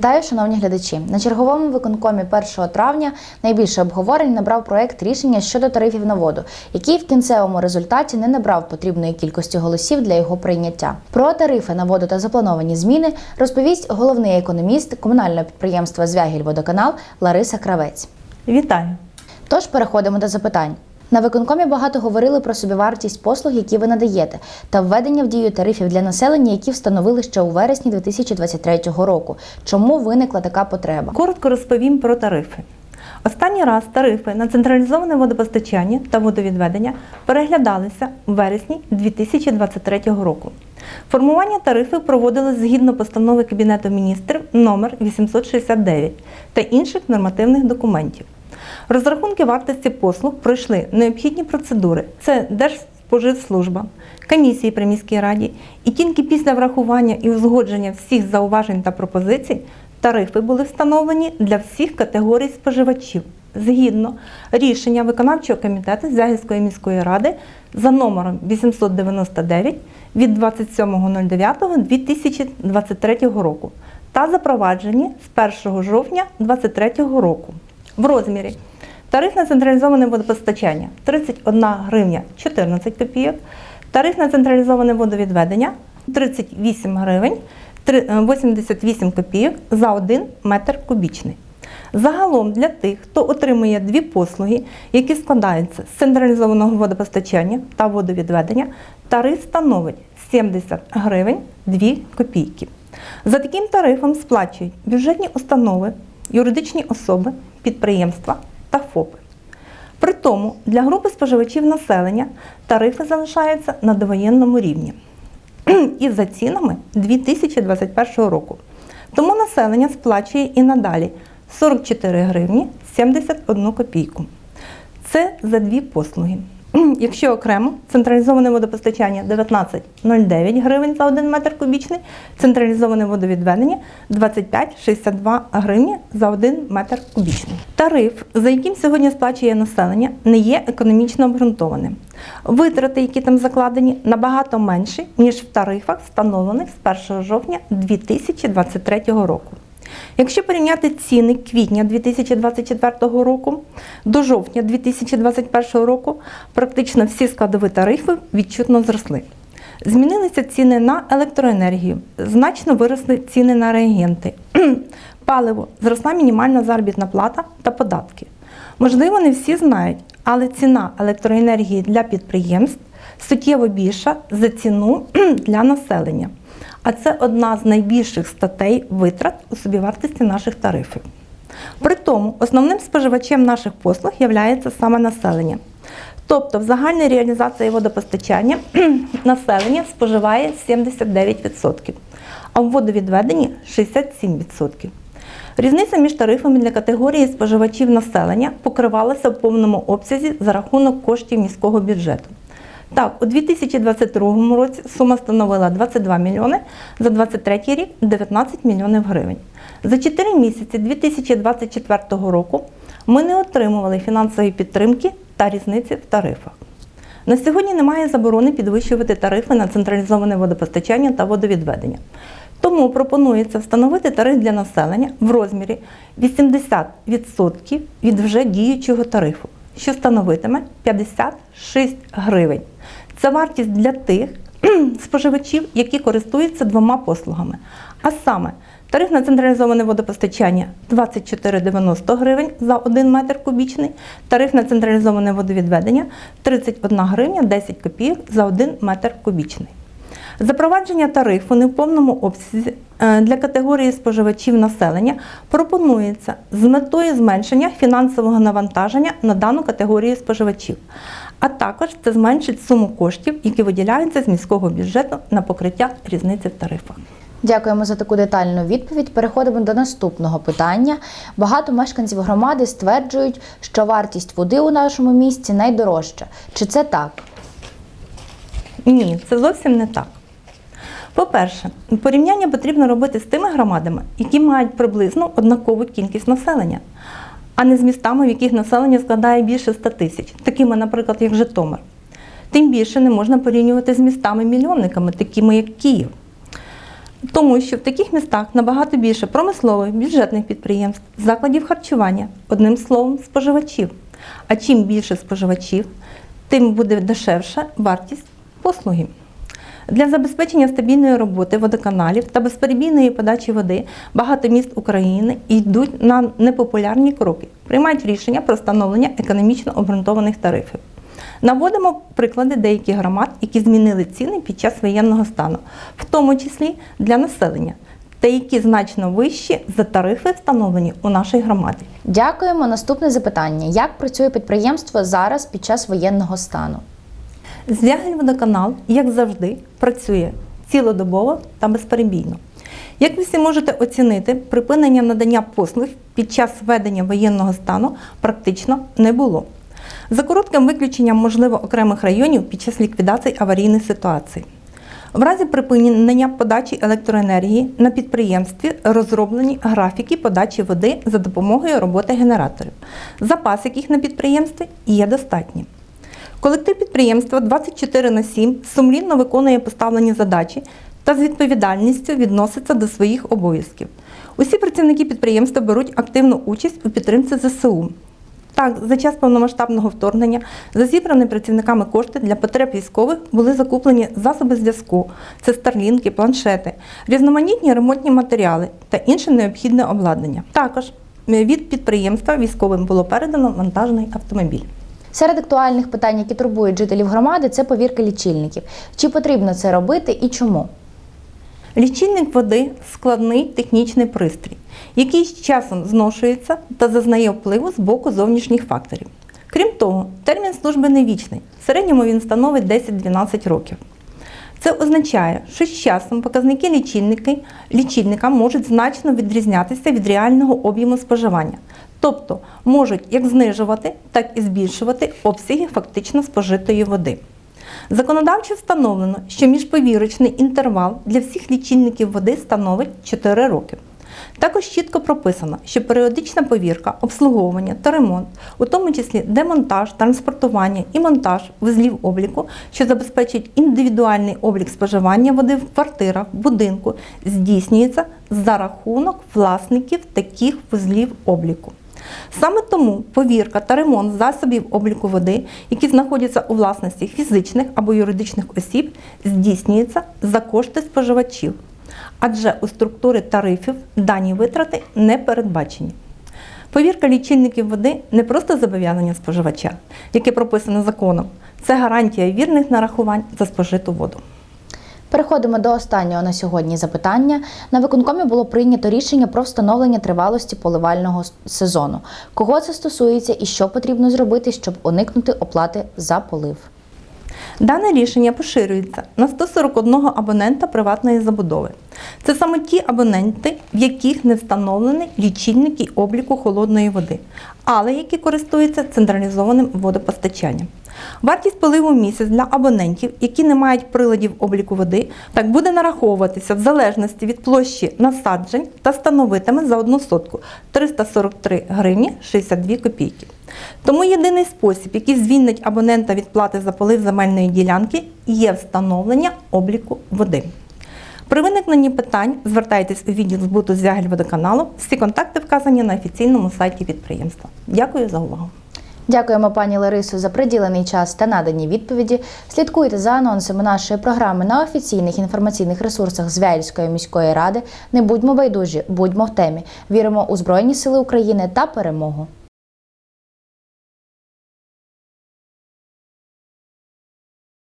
Вітаю, шановні глядачі. На черговому виконкомі 1 травня найбільше обговорень набрав проект рішення щодо тарифів на воду, який в кінцевому результаті не набрав потрібної кількості голосів для його прийняття. Про тарифи на воду та заплановані зміни розповість головний економіст комунального підприємства Звягільводоканал Лариса Кравець. Вітаю! Тож переходимо до запитань. На виконкомі багато говорили про собівартість послуг, які ви надаєте, та введення в дію тарифів для населення, які встановили ще у вересні 2023 року. Чому виникла така потреба? Коротко розповім про тарифи. Останній раз тарифи на централізоване водопостачання та водовідведення переглядалися у вересні 2023 року. Формування тарифів проводилось згідно постанови Кабінету міністрів номер 869 та інших нормативних документів. Розрахунки вартості послуг пройшли необхідні процедури. Це Держспоживслужба, комісії при міській раді, і тільки після врахування і узгодження всіх зауважень та пропозицій тарифи були встановлені для всіх категорій споживачів. Згідно рішення виконавчого комітету Зягільської міської ради за номером 899 від 27.09.2023 року та запроваджені з 1 жовтня 2023 року в розмірі тариф на централізоване водопостачання 31 гривня 14 копійок, тариф на централізоване водовідведення 38 гривень 88 копійок за 1 метр кубічний. Загалом для тих, хто отримує дві послуги, які складаються з централізованого водопостачання та водовідведення, тариф становить 70 гривень 2 копійки. За таким тарифом сплачують бюджетні установи, юридичні особи, підприємства та ФОПи. При тому для групи споживачів населення тарифи залишаються на довоєнному рівні і за цінами 2021 року. Тому населення сплачує і надалі 44 гривні 71 копійку. Це за дві послуги. Якщо окремо централізоване водопостачання 19,09 гривень за 1 метр кубічний, централізоване водовідведення 25,62 гривні за 1 метр кубічний. Тариф, за яким сьогодні сплачує населення, не є економічно обґрунтованим. Витрати, які там закладені, набагато менші, ніж в тарифах, встановлених з 1 жовтня 2023 року. Якщо порівняти ціни квітня 2024 року до жовтня 2021 року, практично всі складові тарифи відчутно зросли. Змінилися ціни на електроенергію, значно виросли ціни на реагенти, паливо, зросла мінімальна заробітна плата та податки. Можливо, не всі знають, але ціна електроенергії для підприємств суттєво більша за ціну для населення. А це одна з найбільших статей витрат у собівартості наших тарифів. При тому основним споживачем наших послуг є саме населення. Тобто в загальній реалізації водопостачання населення споживає 79%, а в водовідведенні 67%. Різниця між тарифами для категорії споживачів населення покривалася в повному обсязі за рахунок коштів міського бюджету. Так, у 2022 році сума становила 22 мільйони, за 2023 рік 19 мільйонів гривень. За 4 місяці 2024 року ми не отримували фінансової підтримки та різниці в тарифах. На сьогодні немає заборони підвищувати тарифи на централізоване водопостачання та водовідведення. Тому пропонується встановити тариф для населення в розмірі 80% від вже діючого тарифу, що становитиме 56 гривень. Це вартість для тих споживачів, які користуються двома послугами. А саме тариф на централізоване водопостачання 24,90 гривень за 1 метр кубічний, тариф на централізоване водовідведення 31 гривня 10 копійок за 1 метр кубічний. Запровадження тарифу не в повному обсязі е, для категорії споживачів населення пропонується з метою зменшення фінансового навантаження на дану категорію споживачів, а також це зменшить суму коштів, які виділяються з міського бюджету на покриття різниці в тарифах. Дякуємо за таку детальну відповідь. Переходимо до наступного питання. Багато мешканців громади стверджують, що вартість води у нашому місті найдорожча. Чи це так? Ні, це зовсім не так. По-перше, порівняння потрібно робити з тими громадами, які мають приблизно однакову кількість населення, а не з містами, в яких населення складає більше 100 тисяч, такими, наприклад, як Житомир. Тим більше не можна порівнювати з містами-мільйонниками, такими як Київ. Тому що в таких містах набагато більше промислових, бюджетних підприємств, закладів харчування, одним словом, споживачів. А чим більше споживачів, тим буде дешевша вартість послуги. Для забезпечення стабільної роботи водоканалів та безперебійної подачі води багато міст України йдуть на непопулярні кроки, приймають рішення про встановлення економічно обґрунтованих тарифів. Наводимо приклади деяких громад, які змінили ціни під час воєнного стану, в тому числі для населення, та які значно вищі за тарифи, встановлені у нашій громаді. Дякуємо. Наступне запитання: як працює підприємство зараз під час воєнного стану? Звягельводоканал, як завжди, працює цілодобово та безперебійно. Як ви всі можете оцінити, припинення надання послуг під час введення воєнного стану практично не було. За коротким виключенням, можливо, окремих районів під час ліквідації аварійних ситуацій. В разі припинення подачі електроенергії на підприємстві розроблені графіки подачі води за допомогою роботи генераторів, запас яких на підприємстві є достатнім. Колектив підприємства 24 на 7 сумлінно виконує поставлені задачі та з відповідальністю відноситься до своїх обов'язків. Усі працівники підприємства беруть активну участь у підтримці ЗСУ. Так, за час повномасштабного вторгнення за зібрані працівниками кошти для потреб військових були закуплені засоби зв'язку, це старлінки, планшети, різноманітні ремонтні матеріали та інше необхідне обладнання. Також від підприємства військовим було передано вантажний автомобіль. Серед актуальних питань, які турбують жителів громади, це повірка лічильників. Чи потрібно це робити і чому? Лічильник води складний технічний пристрій, який з часом зношується та зазнає впливу з боку зовнішніх факторів. Крім того, термін служби не вічний. В середньому він становить 10-12 років. Це означає, що з часом показники лічильника можуть значно відрізнятися від реального об'єму споживання, тобто можуть як знижувати, так і збільшувати обсяги фактично спожитої води. Законодавчо встановлено, що міжповірочний інтервал для всіх лічильників води становить 4 роки. Також чітко прописано, що періодична повірка, обслуговування та ремонт, у тому числі демонтаж, транспортування і монтаж вузлів обліку, що забезпечують індивідуальний облік споживання води в квартирах, будинку, здійснюється за рахунок власників таких вузлів обліку. Саме тому повірка та ремонт засобів обліку води, які знаходяться у власності фізичних або юридичних осіб, здійснюється за кошти споживачів, адже у структурі тарифів дані витрати не передбачені. Повірка лічильників води не просто зобов'язання споживача, яке прописано законом, це гарантія вірних нарахувань за спожиту воду. Переходимо до останнього на сьогодні запитання. На виконкомі було прийнято рішення про встановлення тривалості поливального сезону. Кого це стосується і що потрібно зробити, щоб уникнути оплати за полив? Дане рішення поширюється на 141 абонента приватної забудови. Це саме ті абоненти, в яких не встановлені лічильники обліку холодної води, але які користуються централізованим водопостачанням. Вартість поливу місяць для абонентів, які не мають приладів обліку води, так буде нараховуватися в залежності від площі насаджень та становитиме за одну сотку 343 гривні 62 копійки. Тому єдиний спосіб, який звільнить абонента від плати за полив земельної ділянки, є встановлення обліку води. При виникненні питань звертайтесь у відділ збуту Звягельводоканалу. Всі контакти вказані на офіційному сайті підприємства. Дякую за увагу. Дякуємо пані Ларису за приділений час та надані відповіді. Слідкуйте за анонсами нашої програми на офіційних інформаційних ресурсах Звяльської міської ради. Не будьмо байдужі, будьмо в темі. Віримо у Збройні Сили України та перемогу.